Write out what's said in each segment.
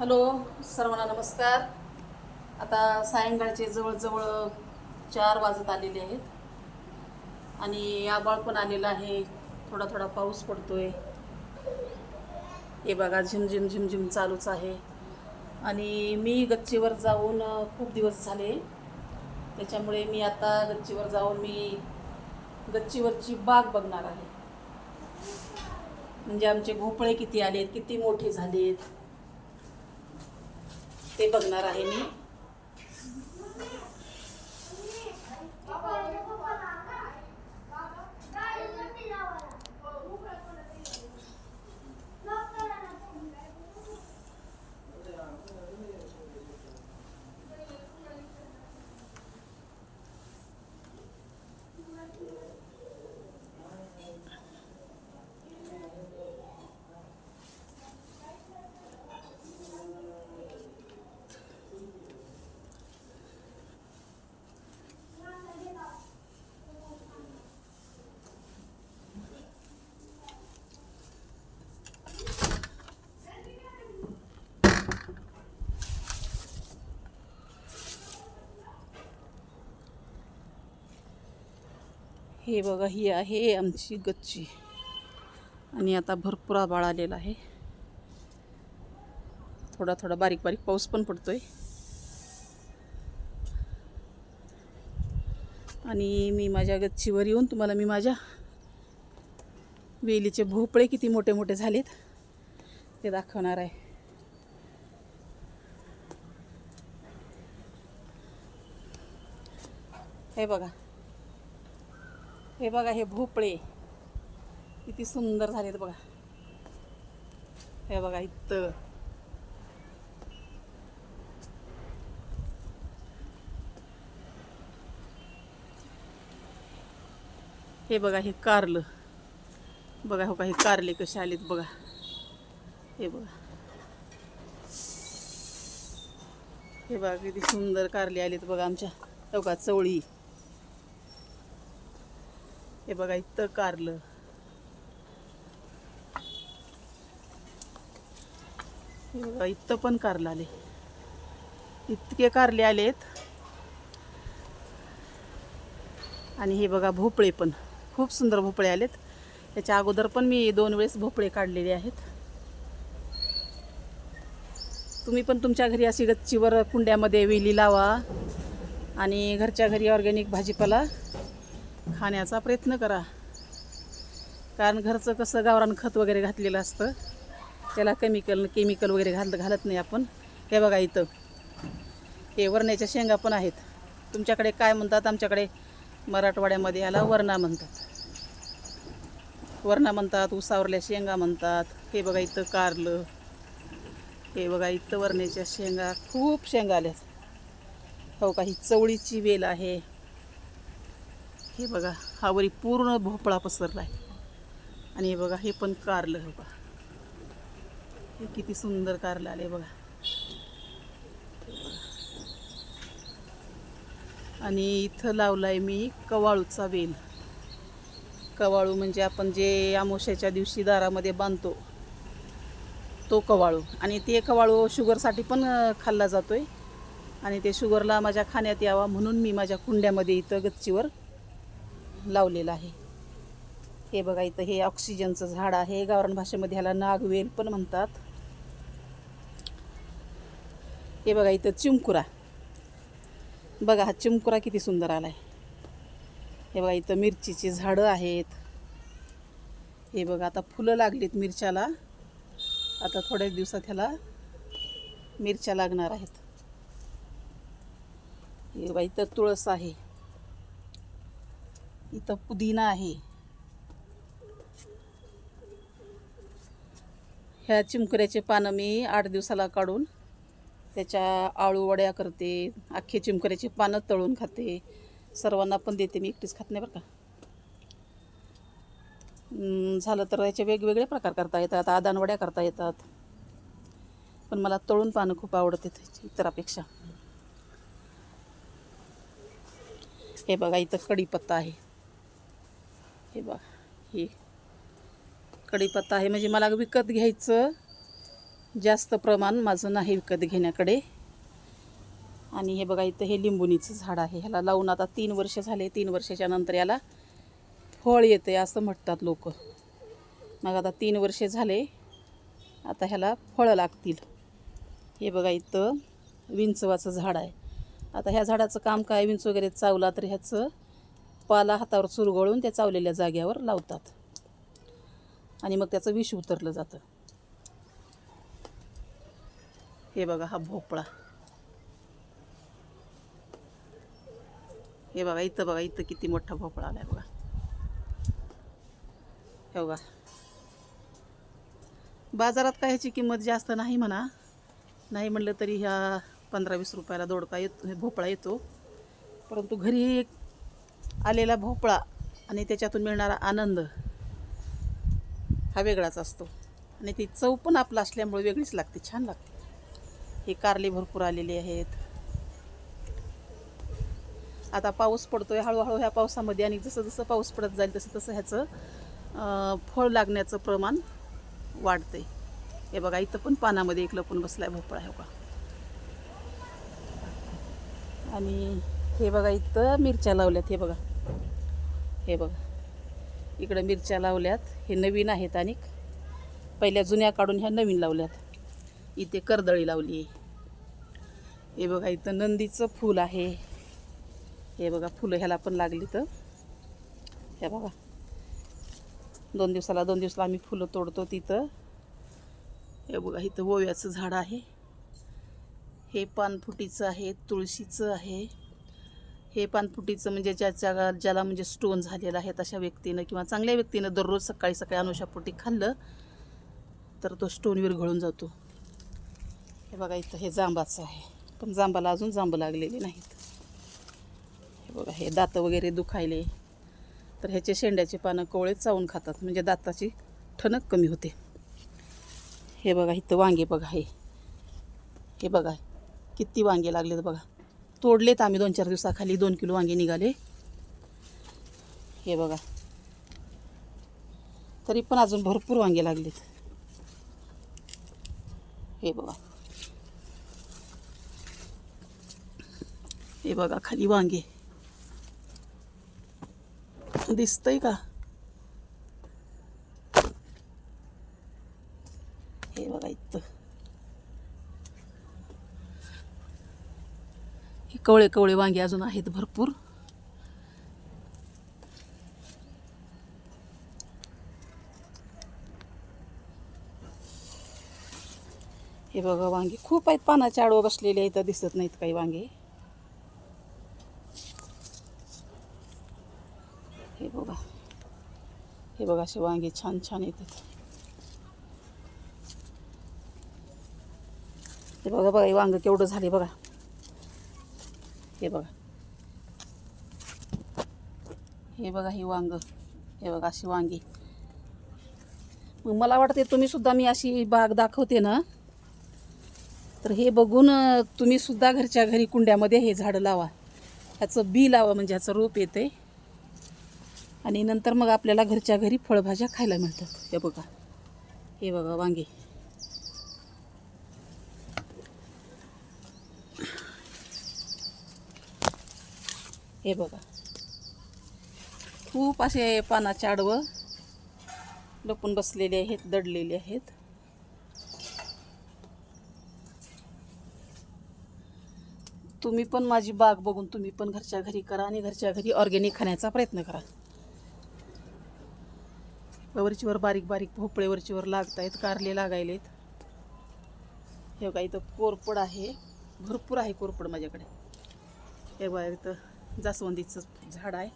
Hello सर्वांना नमस्कार. आता सायंकाळचे जवळजवळ चार वाजत आलेले आहेत. आणि आबाळ पण आलेलं आहे. थोडा थोडा पाऊस पडतोय. हे बघा झिमझिम झिमझिम चालूच आहे. आणि मी गच्चीवर जाऊन खूप दिवस झाले. त्याच्यामुळे मी आता गच्चीवर जाऊन मी गच्चीवरची बाग बघणार आहे. म्हणजे आमचे भोपळे किती आलेत किती मोठे झालेत. ते बघणार आहे मी. हे बघा ही आहे आमची गच्ची. आणि आता भरपूर आबाळ आलेला आहे. थोडा थोडा बारीक बारीक पाऊस पण पडतोय. आणि मी माझ्या गच्चीवर येऊन तुम्हाला मी माझ्या वेलीचे भोपळे किती मोठे मोठे झालेत ते दाखवणार आहे. हे बघा हे बघा हे भोपळे. किती सुंदर झालेत बघा. हे बघा इथं. हे बघा हे कारलं. बघा हो का हे कारले कसे आलेत बघा. हे बघा. हे बघा किती सुंदर कारले आलेत बघा आमच्या. हो का चवळी. हे बघा इथं कारलं. हे बघा इथं पण कारलं आले. इतके कारले आलेत. आणि हे बघा भोपळे पण. खूप सुंदर भोपळे आलेत. याच्या अगोदर पण मी दोन वेळेस भोपळे काढलेले आहेत. तुम्ही पण तुमच्या घरी अशी गच्चीवर कुंड्यामध्ये वेली लावा. आणि घरच्या घरी ऑर्गॅनिक भाजीपाला. खाण्याचा प्रयत्न करा. कारण घरचं कसं गावरान खत वगैरे घातलेलं असतं त्याला केमिकल केमिकल वगैरे घाल घालत नाही आपण. हे बघा इथं. हे वरण्याच्या शेंगा पण आहेत. तुमच्याकडे काय म्हणतात? आमच्याकडे मराठवाड्यामध्ये याला वरणा म्हणतात. वरणा म्हणतात उसावरल्या शेंगा म्हणतात. हे बघा इथं कारलं. हे बघा इथं वरण्याच्या शेंगा. खूप शेंगा आल्यात. हो का? ही चवळीची वेल आहे. हे बघा हा वरी पूर्ण भोपळा पसरला आहे आणि हे बघा हे पण कारलं हे बघा. हे किती सुंदर कारलं आले बघा. आणि इथं लावलाय मी कवाळूचा वेल. कवाळू म्हणजे आपण जे आमोशाच्या दिवशी दारामध्ये बांधतो तो कवाळू. आणि ते कवाळू शुगरसाठी पण खाल्ला जातोय. आणि ते शुगरला माझ्या खाण्यात यावा म्हणून मी माझ्या कुंड्यामध्ये इथं गच्चीवर लावलेलं आहे. हे बघा इथं हे ऑक्सिजनचं झाड आहे. गावरान भाषेमध्ये ह्याला नागवेल पण म्हणतात. हे बघा इथं चिमकुरा. बघा हा चिमकुरा किती सुंदर आला आहे हे बघा इथं मिरचीची झाडं आहेत. हे बघा आता फुलं लागलीत मिरच्याला. आता थोड्याच दिवसात ह्याला मिरच्या लागणार आहेत. हे बघा इथं तुळस आहे. इथं पुदिना आहे. ह्या चिमकऱ्याचे पानं मी आठ दिवसाला काढून त्याच्या आळू वड्या करते अख्खे चिमकऱ्याची पानं तळून खाते. सर्वांना पण देते मी एकटीच खात नाही बरं का. झालं तर याचे वेगवेगळे प्रकार करता येतात आदानवड्या करता येतात. पण मला तळून पानं खूप आवडते इतरापेक्षा. हे बघा इथं कढीपत्ता आहे. हे बघा हे कढीपत्ता आहे. म्हणजे मला विकत घ्यायचं जास्त प्रमाण माझं नाही विकत घेण्याकडे. आणि हे बघा इथं हे लिंबुनीचं झाड आहे. ह्याला लावून आता तीन वर्ष झाले तीन वर्षाच्या नंतर याला फळ येते असं म्हणतात लोक. मग आता तीन वर्षे झाले आता ह्याला फळं लागतील. हे बघा इथं विंचवाचं झाड आहे. आता ह्या झाडाचं काम काय? विंच वगैरे चावला तर ह्याचं पाला हातावर चुरगळून त्या चावलेल्या जाग्यावर लावतात. आणि मग त्याचं विष उतरलं जातं. हे बघा हा भोपळा. हे बघा इथं बघा इथं किती मोठा भोपळा आलाय बघा. हे बघा. बाजारात काय ह्याची किंमत जास्त नाही म्हणा. नाही म्हणलं तरी ह्या पंधरा वीस रुपयाला दोडका येत भोपळा येतो. परंतु घरी एक आलेला भोपळा आणि त्याच्यातून मिळणारा आनंद हा वेगळाच असतो. आणि ती चव पण आपला असल्यामुळे वेगळीच लागते छान लागते. हे कारले भरपूर आलेले आहेत. आता पाऊस पडतो आहे हळूहळू ह्या पावसामध्ये आणि जसं जसं पाऊस पडत जाईल तसं तसं ह्याचं फळ लागण्याचं प्रमाण वाढते हे बघा इथं पण पानामध्ये एक लपून बसला आहे भोपळा हे बघा. आणि हे बघा इथं मिरच्या लावल्यात हे बघा. हे बघा. इकडं मिरच्या लावल्यात. हे नवीन आहेत आणि पहिल्या जुन्या काढून ह्या नवीन लावल्यात. इथे कर्दळी लावली आहे. हे बघा इथं नंदीचं फूल आहे. हे बघा फुलं ह्याला पण लागली तर. हे बघा. दोन दिवसाला दोन दिवसाला आम्ही फुलं तोडतो तिथं. हे बघा इथं ओव्याचं झाड आहे. हे पानफुटीचं आहे तुळशीचं आहे. हे पानफुटीचं म्हणजे ज्याच्या ज्याला म्हणजे स्टोन झालेला आहे तशा व्यक्तीनं किंवा चांगल्या व्यक्तीनं दररोज सकाळी सकाळी अनुषापोटी खाल्लं तर तो स्टोन विरघळून जातो. हे बघा इथं हे जांबाचं आहे. पण जांबाला अजून जांब लागलेले नाहीत. हे बघा हे दातं वगैरे दुखायले. तर ह्याचे शेंड्याचे पानं कोवळे चावून खातात म्हणजे दाताची ठणक कमी होते. हे बघा इथं वांगे बघा हे. हे बघा किती वांगे लागलेत बघा. तोडलेत आम्ही दोन चार दिवसाखाली. दोन किलो वांगे निघाले. हे बघा. तरी पण अजून भरपूर वांगे लागलेत. हे बघा. हे बघा खाली वांगे. दिसतंय का हे बघा इथं हे कवळे कवळे वांगे अजून आहेत भरपूर. हे बघा वांगे खूप आहेत पानाच्या आडवं बसलेले इथं दिसत नाहीत काही वांगे. हे बघा. हे बघा असे वांगे छान छान येतात. हे बघा बघा हे वांग केवढं झाले बघा. हे बघा. हे बघा ही वांग. हे बघा अशी वांगी. मग मला वाटते तुम्ही सुद्धा मी अशी बाग दाखवते ना. तर हे बघून तुम्ही सुद्धा घरच्या घरी कुंड्यामध्ये हे झाडं लावा. ह्याचं बी लावा म्हणजे ह्याचं रोप येते आणि नंतर मग आपल्याला घरच्या घरी फळभाज्या खायला मिळतात. हे बघा. हे बघा वांगे. हे बघा. खूप असे पानाचे आडवं लपून बसलेले आहेत दडलेले आहेत. तुम्ही पण माझी बाग बघून तुम्ही पण घरच्या घरी करा आणि घरच्या घरी ऑर्गॅनिक खाण्याचा प्रयत्न करा. वरचीवर बारीक बारीक भोपळे वरचीवर लागत आहेत कारले लागायलेत. हे बघा इथं कोरपड आहे. भरपूर आहे कोरपड माझ्याकडे. हे बघा इथं जास्वंदीचं झाड आहे.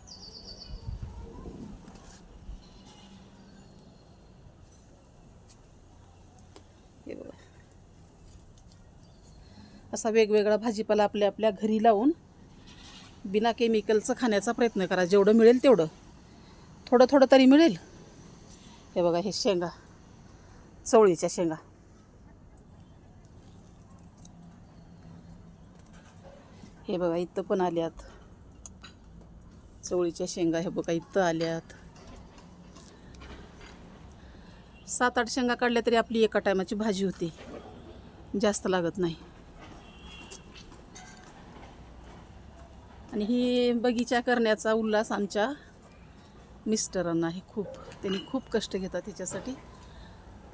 हे बघा. असा वेगवेगळा भाजीपाला आपल्या आपल्या घरी लावून बिना केमिकलचं खाण्याचा प्रयत्न करा. जेवढं मिळेल तेवढं. थोडं थोडं तरी मिळेल. हे बघा हे शेंगा. चवळीच्या शेंगा. हे बघा इथं पण आल्यात. चवळीच्या शेंगा हे बघा इथं आल्यात. सात आठ शेंगा काढल्या तरी आपली एका टायमाची भाजी होती. जास्त लागत नाही. आणि ही बगीचा करण्याचा उल्हास आमच्या मिस्टरांना आहे खूप. त्यांनी खूप कष्ट घेतात त्याच्यासाठी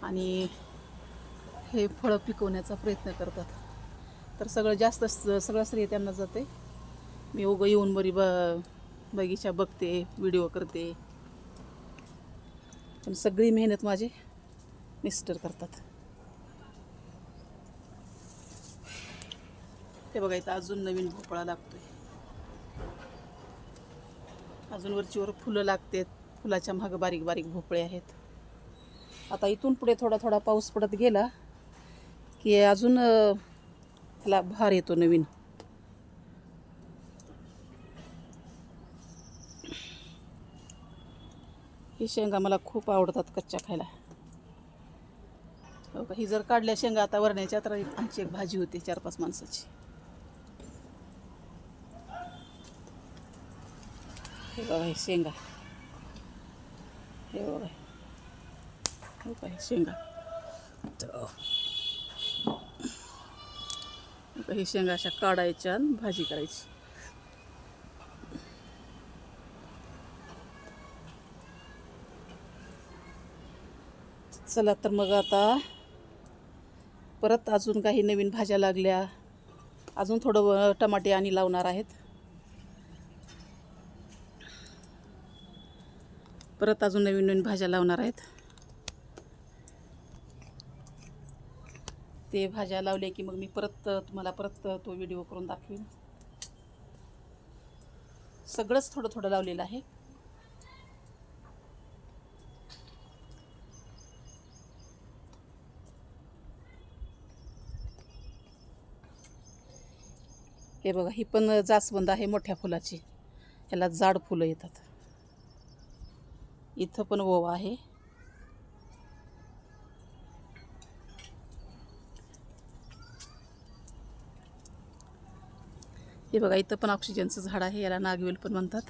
आणि हे फळं पिकवण्याचा प्रयत्न करतात. तर सगळं जास्त सगळं श्रेय त्यांना जाते मी उगं येऊन बरी ब बगीचा बघते व्हिडिओ करते. पण सगळी मेहनत माझे मिस्टर करतात. ते बघा इथं अजून नवीन भोपळा लागतोय. अजून वरचीवर फुलं लागतात. फुलाच्या मागं बारीक बारीक भोपळे आहेत. आता इथून पुढे थोडा थोडा पाऊस पडत गेला की अजून त्याला भार येतो नवीन. ही शेंगा मला खूप आवडतात कच्च्या खायला. हो का? ही जर काढल्या शेंगा आता वरण्याच्या तर आमची एक भाजी होती चार पाच माणसाची. हे बघा हे शेंगा. हे बघा. हो का हे शेंगा. हो हे शेंगा अशा काढायच्या आणि भाजी करायची. चला तर मग आता परत अजून काही नवीन भाज्या लागल्या. अजून थोडं टमाटे आणि लावणार आहेत. परत अजून नवीन नवीन भाज्या लावणार आहेत. ते भाज्या लावल्या की मग मी परत तुम्हाला परत तो व्हिडिओ करून दाखवीन. सगळंच थोडं थोडं लावलेलं आहे. हे बघा ही पण जास्वंद आहे मोठ्या फुलाची. ह्याला जाड फुलं येतात. इथं पण ओवा आहे. हे बघा इथं पण ऑक्सिजनचं झाड आहे याला नागवेल पण म्हणतात.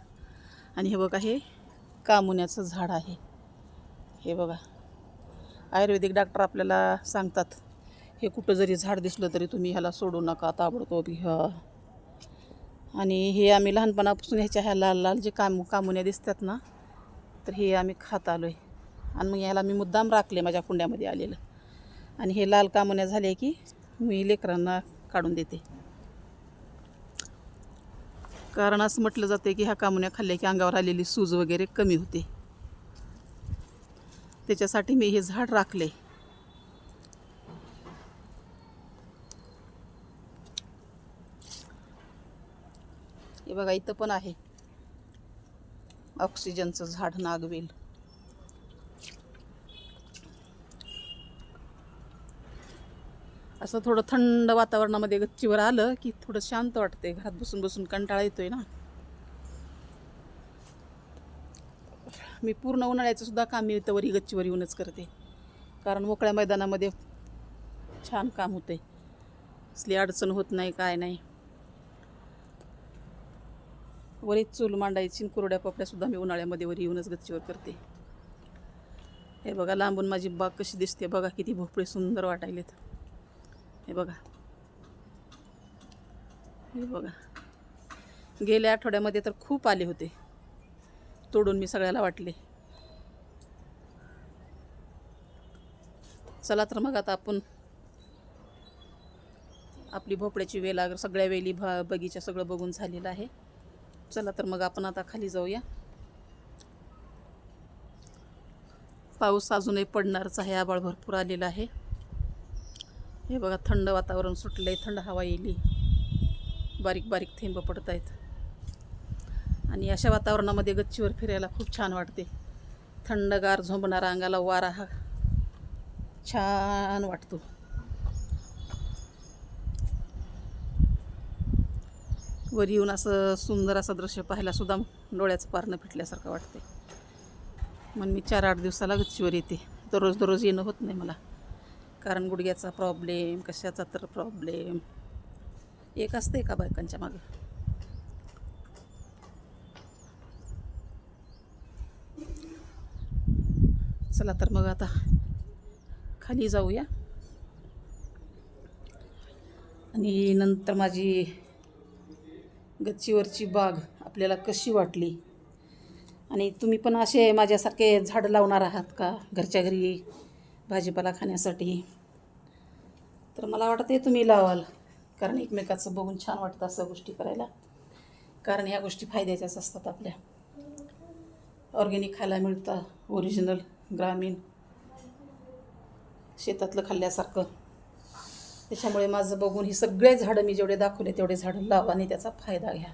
आणि हे बघा हे कामुन्याचं झाड आहे. हे बघा आयुर्वेदिक डॉक्टर आपल्याला सांगतात हे कुठं जरी झाड दिसलं तरी तुम्ही ह्याला सोडू नका ताबडतोब घ्या. आणि हे आम्ही लहानपणापासून ह्याच्या ह्या लाल लाल जे काम कामुन्या दिसतात ना तर हे आम्ही खात आलो आहे आणि मग याला मी मुद्दाम राखले माझ्या कुंड्यामध्ये आलेलं. आणि हे लाल कामुन्या झाले की मी लेकरांना काढून देते. कारण असं म्हटलं जातं की ह्या कामुन्या खाल्ल्या की अंगावर आलेली सूज वगैरे कमी होते. त्याच्यासाठी मी हे झाड राखले हे बघा इथं पण आहे. ऑक्सिजनचं झाड नागवेल. असं थोडं थंड वातावरणामध्ये गच्चीवर आलं की थोडं शांत वाटते घरात बसून बसून कंटाळा येतोय ना. मी पूर्ण उन्हाळ्याचं सुद्धा काम मी इथं वरी गच्चीवर येऊनच करते. कारण मोकळ्या मैदानामध्ये छान काम होते असली अडचण होत नाही काय नाही. वरीच चूल मांडायची कुरड्या पोपड्यासुद्धा मी उन्हाळ्यामध्ये वर येऊनच गच्चीवर करते. हे बघा लांबून माझी बाग कशी दिसते बघा किती भोपळे सुंदर वाटायलेत. हे बघा. हे बघा. गेल्या आठवड्यामध्ये तर खूप आले होते. तोडून मी सगळ्याला वाटले. चला तर मग आता आपण आपली भोपळ्याची वेल अगर सगळ्या वेली भा बगीचा सगळं बघून झालेलं आहे. चला तर मग आपण आता खाली जाऊया. पाऊस अजूनही पडणारच आहे आबाळ भरपूर आलेला आहे. हे बघा थंड वातावरण सुटलं आहे थंड हवा येईल. बारीक बारीक थेंब पडत आहेत आणि अशा वातावरणामध्ये गच्चीवर फिरायला खूप छान वाटते. थंडगार झोंबणारा अंगाला वारा हा छान वाटतो. वर येऊन असं सुंदर असं दृश्य पाहायला सुद्धा डोळ्याचं पारणं फिटल्यासारखं वाटते मग मी चार आठ दिवसाला गच्चीवर येते. दररोज दररोज येणं होत नाही मला. कारण गुडघ्याचा प्रॉब्लेम कशाचा तर प्रॉब्लेम एक असते एका बायकांच्या मागं. चला तर मग आता खाली जाऊया. आणि नंतर माझी गच्चीवरची बाग आपल्याला कशी वाटली? आणि तुम्ही पण असे माझ्यासारखे झाडं लावणार आहात का घरच्या घरी भाजीपाला खाण्यासाठी? तर मला वाटते तुम्ही लावाल कारण एकमेकाचं बघून छान वाटतं असं गोष्टी करायला. कारण ह्या गोष्टी फायद्याच्याच असतात आपल्या. ऑर्गेनिक खायला मिळतं ओरिजिनल ग्रामीण शेतातलं खाल्ल्यासारखं. त्याच्यामुळे माझं बघून ही सगळे झाडं मी जेवढे दाखवले तेवढे झाडं लावा आणि त्याचा फायदा घ्या.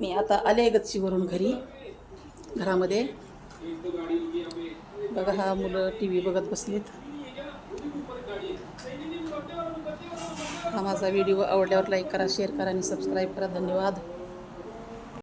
मी आता आले गच्चीवरून घरी घरामध्ये. बघा हा मुलं टी व्ही बघत बसलीत. हा माझा व्हिडिओ आवडल्यावर लाईक करा शेअर करा आणि सबस्क्राईब करा. धन्यवाद.